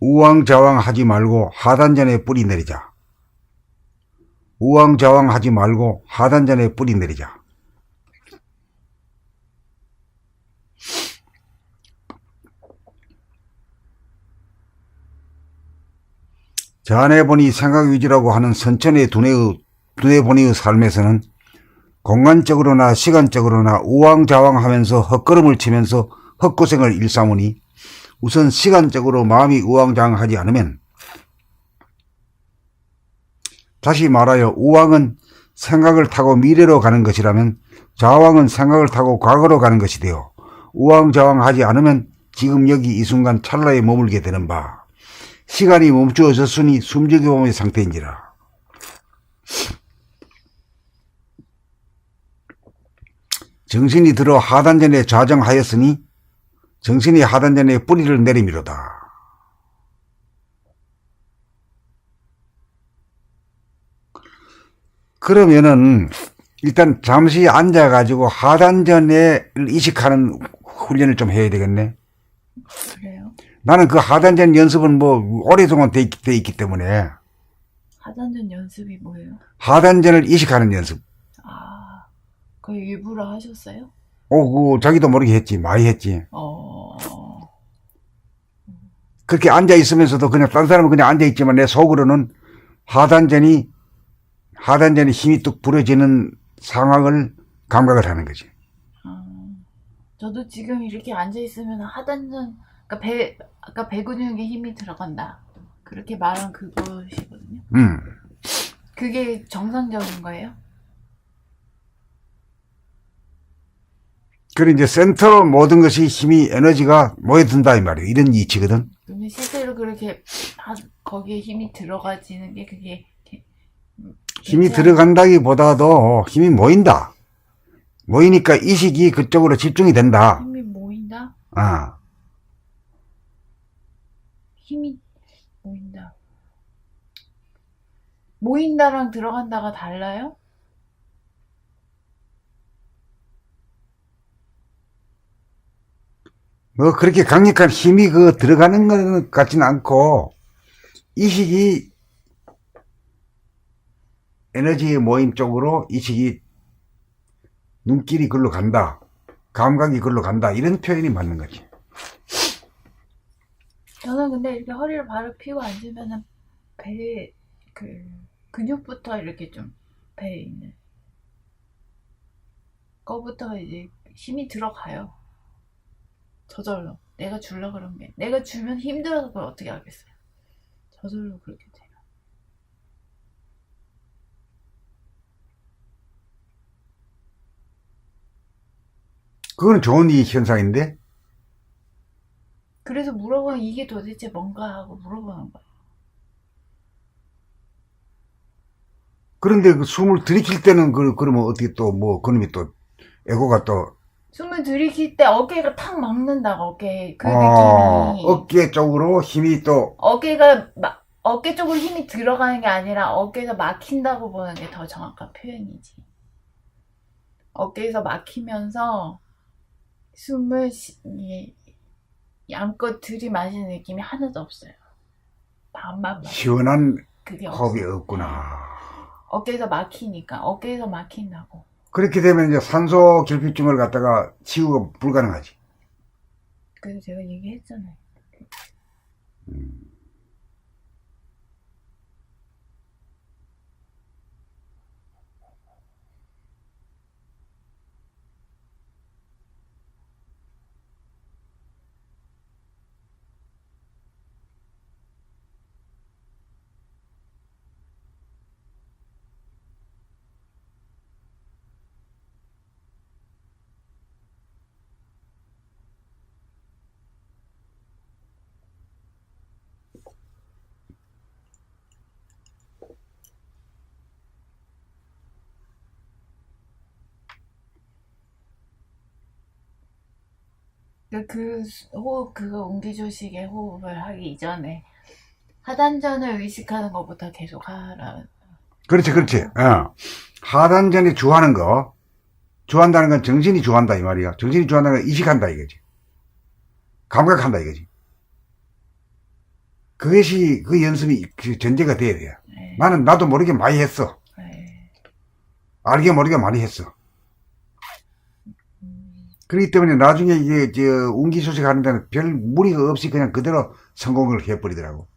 우왕좌왕 하지 말고 하단전에 뿌리 내리자. 우왕좌왕 하지 말고 하단전에 뿌리 내리자. 자네 보니 생각 위주라고 하는 선천의 두뇌의, 두뇌 본의의 삶에서는 공간적으로나 시간적으로나 우왕좌왕 하면서 헛걸음을 치면서 헛고생을 일삼으니 우선 시간적으로 마음이 우왕좌왕하지 않으면 다시 말하여 우왕은 생각을 타고 미래로 가는 것이라면 좌왕은 생각을 타고 과거로 가는 것이 되어 우왕좌왕하지 않으면 지금 여기 이 순간 찰나에 머물게 되는 바. 시간이 멈추어졌으니 숨죽이 몸의 상태인지라. 정신이 들어 하단전에 좌정하였으니 정신이 하단전에 뿌리를 내리미로다. 그러면은 일단 잠시 앉아가지고 하단전에 이식하는 훈련을 좀 해야 되겠네. 그래요? 나는 그 하단전 연습은 뭐 오랫동안 돼, 있, 돼 있기 때문에 하단전 연습이 뭐예요? 하단전을 이식하는 연습. 아, 그 일부러 하셨어요? 오, 그 자기도 모르게 했지, 많이 했지. 어, 그렇게 앉아 있으면서도 그냥 딴 사람은 그냥 앉아 있지만 내 속으로는 하단전이 하단전이 힘이 뚝 부러지는 상황을 감각을 하는 거지. 아, 저도 지금 이렇게 앉아 있으면 하단전, 그러니까 배, 아까 배 근육에 힘이 들어간다. 그렇게 말한 그것이거든요. 음. 그게 정상적인 거예요? 그리고 이제 센터로 모든 것이 힘이 에너지가 모여든다 이 말이에요. 이런 이치거든. 근데 실제로 그렇게 하- 거기에 힘이 들어가지는 게 그게 힘이? 들어간다기보다도 힘이 모인다. 모이니까 이식이 그쪽으로 집중이 된다. 힘이 모인다? 아, 힘이 모인다. 모인다랑 들어간다가 달라요? 뭐 그렇게 강력한 힘이 그 들어가는 것 같지는 않고 이식이 에너지의 모임 쪽으로 이식이 눈길이 글로 간다. 감각이 글로 간다. 이런 표현이 맞는 거지. 저는 근데 이렇게 허리를 바로 펴고 앉으면은 배에 그 근육부터 이렇게 좀 배에 있는 거부터 이제 힘이 들어가요. 저절로. 내가 줄라 그런 게. 내가 주면 힘들어서 그걸 어떻게 하겠어요. 저절로 그렇게 돼요. 그거는 좋은 이 현상인데 그래서 물어보면 이게 도대체 뭔가 하고 물어보는 거예요. 그런데 그 숨을 들이킬 때는 그 그러면 어떻게 또 뭐 그놈이 또 에고가 또 숨을 들이킬 때 어깨가 탁 막는다고 어깨 그 어, 느낌이 어깨 쪽으로 힘이 또 어깨가 막 어깨 쪽으로 힘이 들어가는 게 아니라 어깨에서 막힌다고 보는 게 더 정확한 표현이지. 어깨에서 막히면서 숨을 시- 이- 양껏 들이마시는 느낌이 하나도 없어요. 반만 막 시원한 그게 없어. 없구나. 어깨에서 막히니까 어깨에서 막힌다고. 그렇게 되면 이제 산소 결핍증을 갖다가 치유가 불가능하지. 그래서 제가 얘기했잖아요. 그러니까 그 호흡 그거 옹기조식의 호흡을 하기 이전에 하단전을 의식하는 것부터 계속 하라. 그렇지, 그렇지. 어. 하단전이 주하는 거, 주한다는 건 정신이 주한다 이 말이야. 정신이 주한다는 건 이식한다 이거지. 감각한다 이거지. 그것이 그 연습이 그 전제가 돼야 돼요. 네. 나는 나도 모르게 많이 했어. 네. 알게 모르게 많이 했어. 음, 그렇기 때문에 나중에 이게 저 운기 소식 하는 데는 별 무리가 없이 그냥 그대로 성공을 해버리더라고.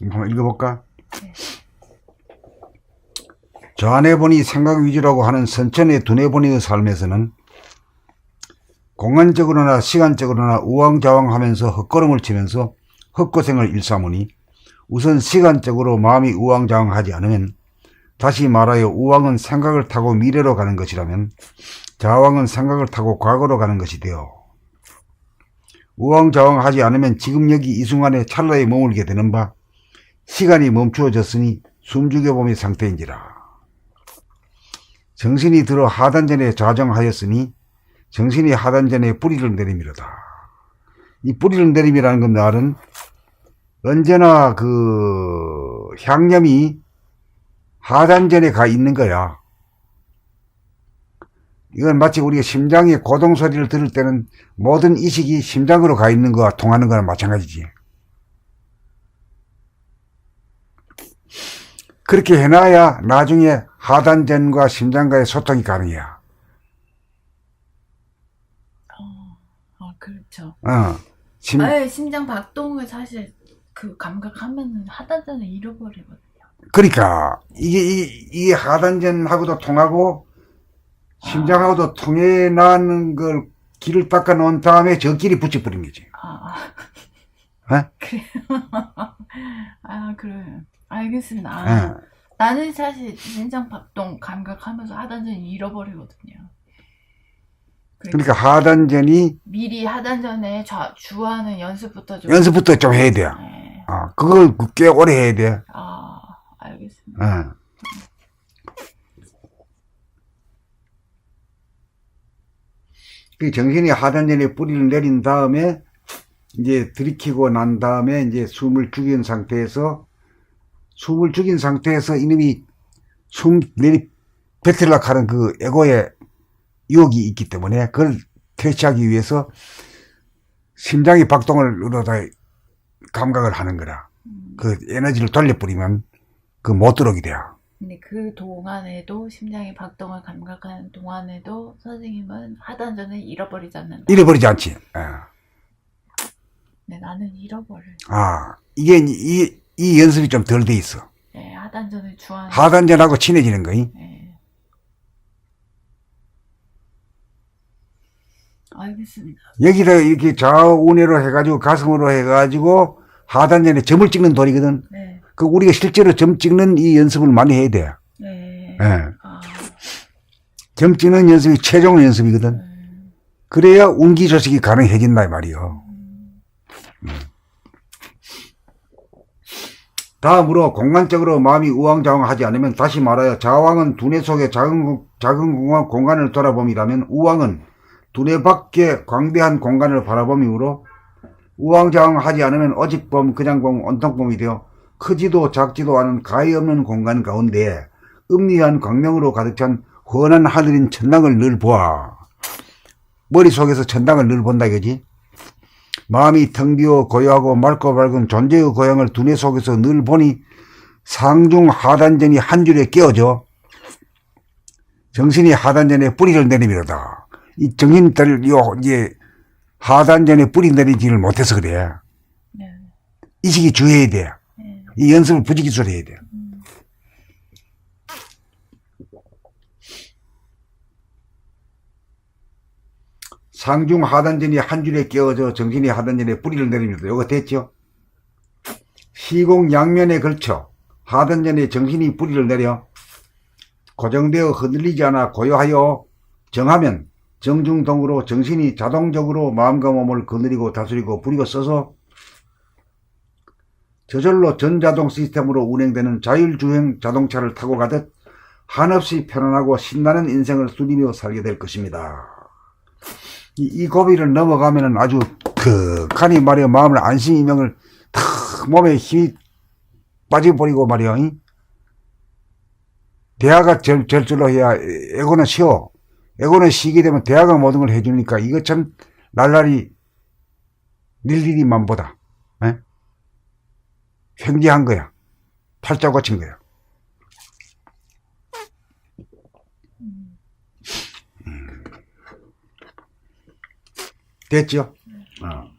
한번 읽어볼까? 저 안에 보니 생각 위주라고 하는 선천의 두뇌 보니의 삶에서는 공간적으로나 시간적으로나 우왕좌왕하면서 헛걸음을 치면서 헛고생을 일삼으니 우선 시간적으로 마음이 우왕좌왕하지 않으면 다시 말하여 우왕은 생각을 타고 미래로 가는 것이라면 좌왕은 생각을 타고 과거로 가는 것이 되어 우왕좌왕하지 않으면 지금 여기 이 순간에 찰나에 머물게 되는 바 시간이 멈추어졌으니 숨죽여 봄의 상태인지라. 정신이 들어 하단전에 좌정하였으니 정신이 하단전에 뿌리를 내림이로다. 이 뿌리를 내림이라는 건 말은 언제나 그 향념이 하단전에 가 있는 거야. 이건 마치 우리가 심장의 고동 소리를 들을 때는 모든 이식이 심장으로 가 있는 거와 통하는 거랑 마찬가지지. 그렇게 해놔야 나중에 하단전과 심장과의 소통이 가능해요. 어, 그렇죠. 어. 심, 네, 심장 박동을 사실 그 감각하면은 하단전에 잃어버리거든요. 그러니까 이게 이, 이 하단전하고도 통하고 심장하고도 통해 나는 걸 길을 닦아 놓은 다음에 저 길이 붙여버린 거지. 아, 어? 그래요. 아, 그래요. 알겠습니다. 아, 어. 나는 사실 심장 박동 감각하면서 하단전 잃어버리거든요. 그러니까 하단전이 미리 하단전에 좌, 주하는 연습부터 좀. 연습부터 좀 해야 돼요. 네. 어, 그걸 꽤 오래 해야 돼. 아, 알겠습니다. 어. 그 정신이 하단전에 뿌리를 내린 다음에 이제 들이키고 난 다음에 이제 숨을 죽인 상태에서 숨을 죽인 상태에서 이놈이 숨 내리 뱉으려고 하는 그 에고의 유혹이 있기 때문에 그걸 퇴치하기 위해서 심장이 박동을 눌러다 감각을 하는 거라. 음, 그 에너지를 돌려버리면 그 못 들어오게 돼요. 근데 그 동안에도 심장이 박동을 감각하는 동안에도 선생님은 하단전을 잃어버리지 않는다. 잃어버리지 않지. 예. 네, 나는 잃어버려요. 아, 이게, 이, 이 연습이 좀 덜 돼 있어. 네, 하단전을 주하는. 하단전하고 친해지는 거이. 네. 알겠습니다. 여기다 이렇게 좌우내로 해가지고 가슴으로 해가지고 하단전에 점을 찍는 돌이거든. 네. 그 우리가 실제로 점 찍는 이 연습을 많이 해야 돼. 네. 예. 아, 점 찍는 연습이 최종 연습이거든. 음, 그래야 운기 조식이 가능해진다 이 말이요. 다음으로 공간적으로 마음이 우왕좌왕하지 않으면 다시 말하여 좌왕은 두뇌 속의 작은, 공- 작은 공간, 공간 을 돌아봄이라면 우왕은 두뇌 밖의 광대한 공간을 바라봄이므로 우왕좌왕하지 않으면 오직봄, 그냥봄, 온통봄이 되어 크지도 작지도 않은 가히 없는 공간 가운데 음리한 광명으로 가득 찬 훤한 하늘인 천당을 늘 보아. 머릿속에서 천당을 늘 본다 이거지. 마음이 텅 비어 고요하고 맑고 밝은 존재의 고향을 두뇌 속에서 늘 보니 상중 하단전이 한 줄에 끼어져 정신이 하단전에 뿌리를 내리미로다. 이 정신들 요 이제 하단전에 뿌리 내리지를 못해서 그래. 네. 이 시기 주의해야 돼. 네. 이 연습을 부지기수로 해야 돼. 음, 상중 하단전이 한 줄에 끼어져 정신이 하단전에 뿌리를 내립니다. 요거 됐죠? 시공 양면에 걸쳐 하단전에 정신이 뿌리를 내려 고정되어 흔들리지 않아 고요하여 정하면 정중동으로 정신이 자동적으로 마음과 몸을 거느리고 다스리고 부리고 써서 저절로 전자동 시스템으로 운행되는 자율주행 자동차를 타고 가듯 한없이 편안하고 신나는 인생을 누리며 살게 될 것입니다. 이, 이 고비를 넘어가면은 아주 턱하니 말이야 마음을 안심 이명을 탁 몸에 힘이 빠져버리고 말이야 이? 대화가 절, 절절로 해야 에고는 쉬어. 에고는 쉬게 되면 대화가 모든 걸 해주니까 이거 참 날라리 일일이 만보다. 에? 횡재한 거야. 팔자 고친 거야 됐죠? 어.